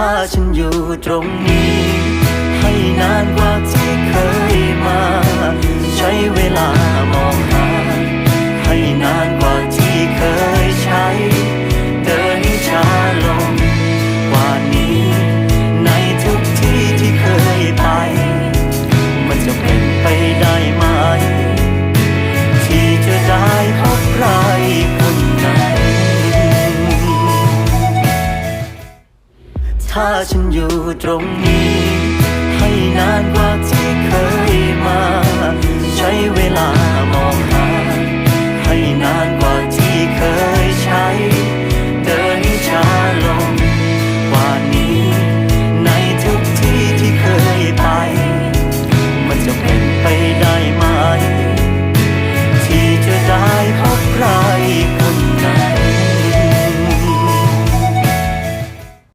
ถ้าฉันอยู่ตรงนี้ ให้นานกว่าที่เคยมา ใช้เวลามองหา ให้นานกว่าที่เคยใช้ เดินให้ช้า ถ้าฉันอยู่ตรงนี้ ให้นาน